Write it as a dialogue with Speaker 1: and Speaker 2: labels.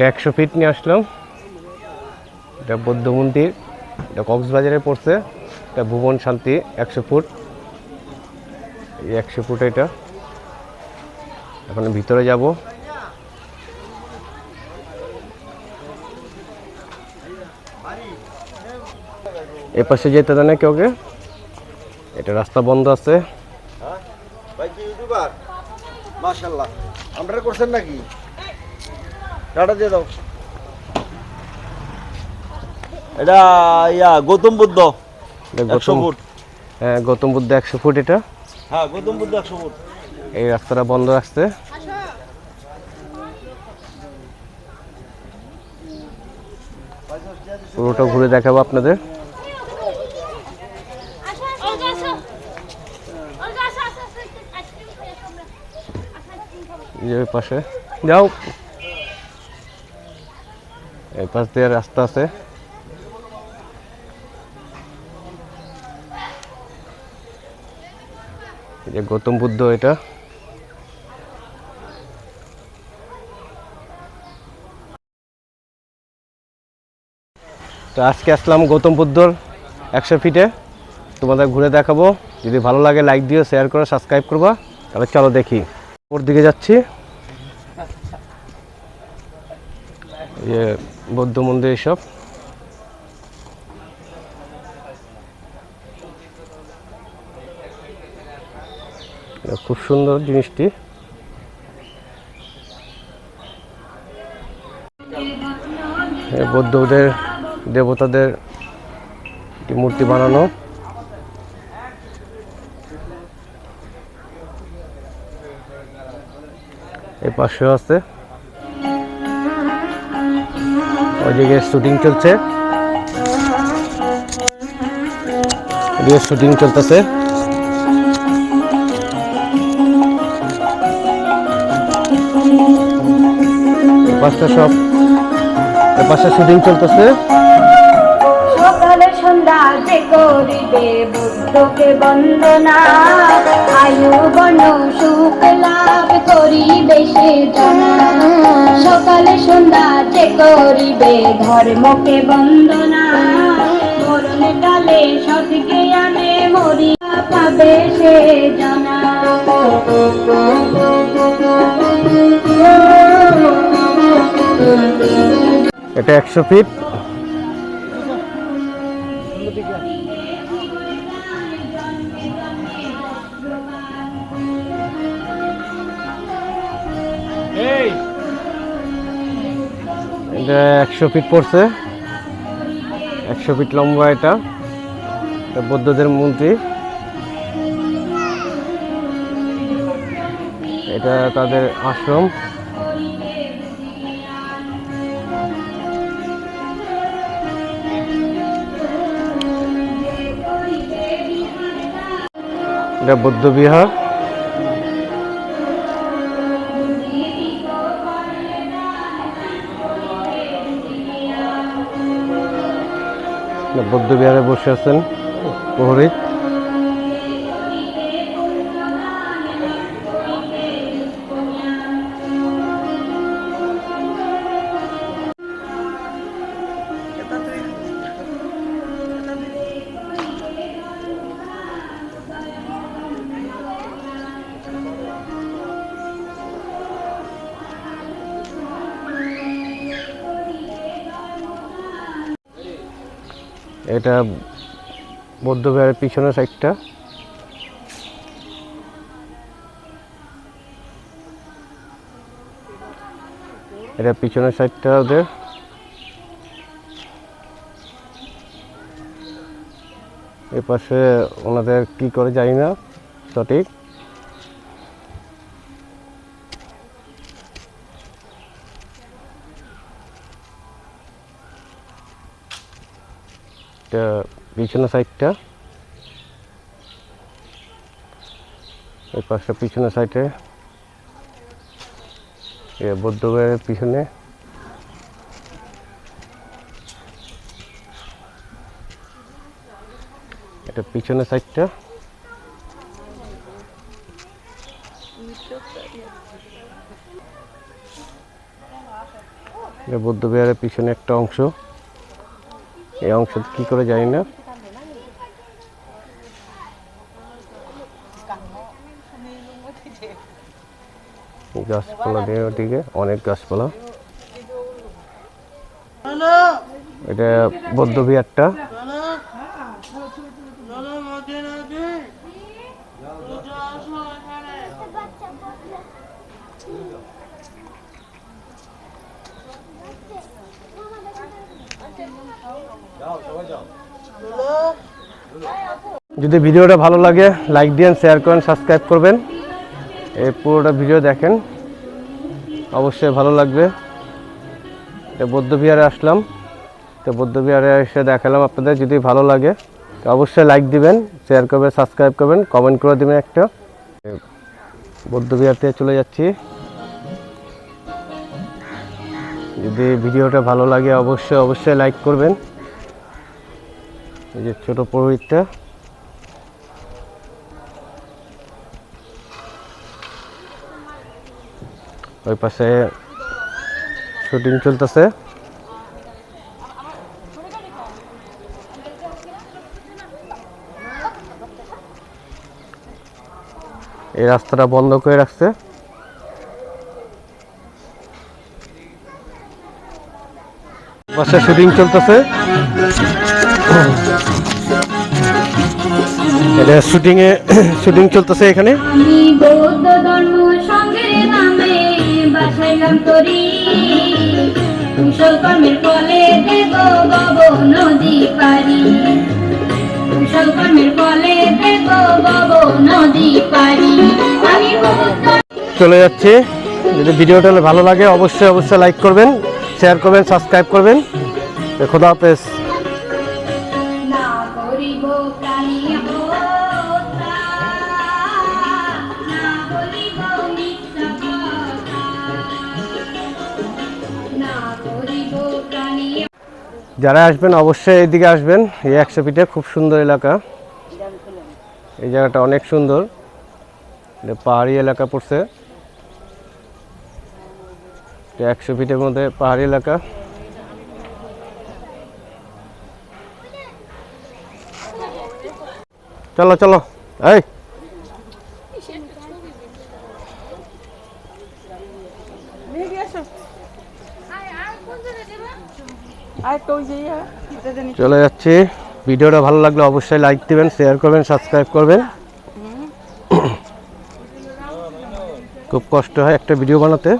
Speaker 1: এটা একশো ফিট নিয়ে আসলাম। এটা বৌদ্ধ মন্দির, এটা কক্সবাজারে পড়ছে। এটা ভুবন শান্তি, একশো ফুট এই একশো ফুট এটা। এখন ভিতরে যাব। এ পাশে যেতে দেয় না কেউকে এটা রাস্তা বন্ধ আছে।
Speaker 2: আমরা করছেন নাকি? টাটা দিয়ে দাও। এটা ইয়া গৌতম বুদ্ধ। একশো ফুট।
Speaker 1: হ্যাঁ গৌতম বুদ্ধ একশো ফুট এটা।
Speaker 2: হ্যাঁ গৌতম বুদ্ধ একশো ফুট।
Speaker 1: এই রাস্তাটা বন্ধ রাখছে। পুরোটা ঘুরে দেখাবো আপনাদের।
Speaker 3: পাশে। আসো। Olga, আসো, আসো, আসো, একটু আইসক্রিম খাই আসো আমরা। আসো, আইসক্রিম খাব।
Speaker 1: এই যে ওই পাশে যাও এই পাশ দিয়ে রাস্তা আছে। যে গৌতম বুদ্ধ এটা। তো আজকে আসলাম গৌতম বুদ্ধর একশো ফিটে। তোমাদের ঘুরে দেখাবো। যদি ভালো লাগে লাইক দিও শেয়ার করো সাবস্ক্রাইব করবা। তাহলে চলো দেখি। ওর দিকে যাচ্ছি। এই যে বৌদ্ধ মন্দির এসব। খুব সুন্দর জিনিসটি। বৌদ্ধদের, দেবতাদের একটি মূর্তি বানানো। এই পাশেও আছে। ওইদিকে শুটিং চলছে। এদিকে শুটিং চলতেছে। পাঁচটা সব পাঁচটা শুটিং চলতেছে।
Speaker 4: সকালে সন্ধ্যা যে করিবে বুদ্ধকে বন্দনা। আয়ু, বন, সুখ লাভ করিবে সে জনা। সকালে সন্ধ্যা যে করিবে ধর্মকে বন্দনা। আনে, মরিয়া পাবে সে জনা।
Speaker 1: এটা একশো ফিট। এটা একশো ফিট পড়ছে। একশো ফিট লম্বা এটা। এটা বৌদ্ধদের মন্দির এটা তাদের আশ্রম। এটা বৌদ্ধ বিহার। এটা বৌদ্ধ বিহারে বসে আছেন পুরোহিত এটা বৌদ্ধ বিহারের পিছনের সাইডটা এটা পিছনের সাইডটা ওদের। এ পাশে ওনাদের কি করে জানি না, সঠিক। এটা পিছনের সাইডটা। এই পাশটা পিছনের সাইডে। এ বৌদ্ধ বিহারের পিছনে। এটা পিছনের সাইডটা। বৌদ্ধ বিহারের পিছনে একটা অংশ। এই অংশ কি করে জানি না। গাছপালা দিয়ে ওদিকে অনেক গাছপালা। এটা বৌদ্ধ বিহারটা যদি ভিডিওটা ভালো লাগে লাইক দিন শেয়ার করেন সাবস্ক্রাইব করবেন। এই পুরোটা ভিডিও দেখেন। অবশ্যই ভালো লাগবে। তো বৌদ্ধবিহারে আসলাম। তো বৌদ্ধবিহারে এসে দেখালাম আপনাদের, যদি ভালো লাগে, তো অবশ্যই লাইক দিবেন শেয়ার করবেন সাবস্ক্রাইব করবেন কমেন্ট করে দিবেন একটা। বৌদ্ধবিহার থেকে চলে যাচ্ছি। যদি ভিডিওটা ভালো লাগে অবশ্যই অবশ্যই লাইক করবেন। এই যে ছোট পুরোহিতটা। ওই পাশে শুটিং চলতেছে। এই রাস্তাটা বন্ধ করে রাখছে। পাশে শুটিং চলতেছে। এটা শুটিং এ শুটিং চলতেছে এখানে। চলে যাচ্ছে। যদি ভিডিওটা ভালো লাগে অবশ্যই অবশ্যই লাইক করবেন। শেয়ার করবেন সাবস্ক্রাইব করবেন। খোদা হাফেজ। যারা আসবেন অবশ্যই এইদিকে আসবেন। এই একশো ফিটে খুব সুন্দর এলাকা। এই জায়গাটা অনেক সুন্দর। পাহাড়ি এলাকা পড়ছে। এটা একশো ফিটের মধ্যে পাহাড়ি এলাকা। চলো চলো, এই। চলে যাচ্ছি। ভিডিওটা ভালো লাগলে অবশ্যই লাইক দিবেন শেয়ার করবেন সাবস্ক্রাইব করবেন। খুব কষ্ট হয় একটা ভিডিও বানাতে।